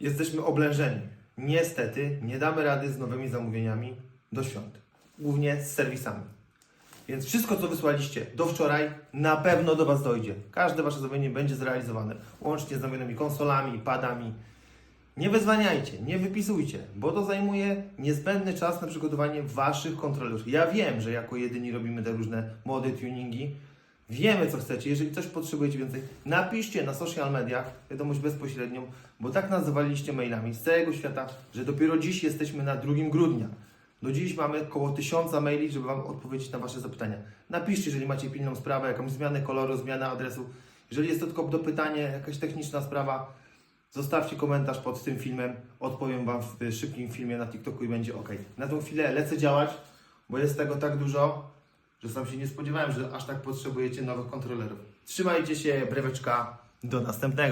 Jesteśmy oblężeni. Niestety nie damy rady z nowymi zamówieniami do świąt. Głównie z serwisami. Więc wszystko, co wysłaliście do wczoraj, na pewno do Was dojdzie. Każde Wasze zamówienie będzie zrealizowane. Łącznie z zamówionymi konsolami, padami. Nie wyzwaniajcie, nie wypisujcie, bo to zajmuje niezbędny czas na przygotowanie Waszych kontrolerów. Ja wiem, że jako jedyni robimy te różne mody, tuningi. Wiemy, co chcecie. Jeżeli coś potrzebujecie więcej, napiszcie na social mediach wiadomość bezpośrednią, bo tak nazywaliście mailami z całego świata, że dopiero dziś jesteśmy na 2 grudnia. Do dziś mamy około tysiąca maili, żeby Wam odpowiedzieć na Wasze zapytania. Napiszcie, jeżeli macie pilną sprawę, jakąś zmianę koloru, zmianę adresu. Jeżeli jest to tylko dopytanie, jakaś techniczna sprawa, zostawcie komentarz pod tym filmem. Odpowiem Wam w szybkim filmie na TikToku i będzie ok. Na tą chwilę lecę działać, bo jest tego tak dużo, że sam się nie spodziewałem, że aż tak potrzebujecie nowych kontrolerów. Trzymajcie się, breweczka, do następnego.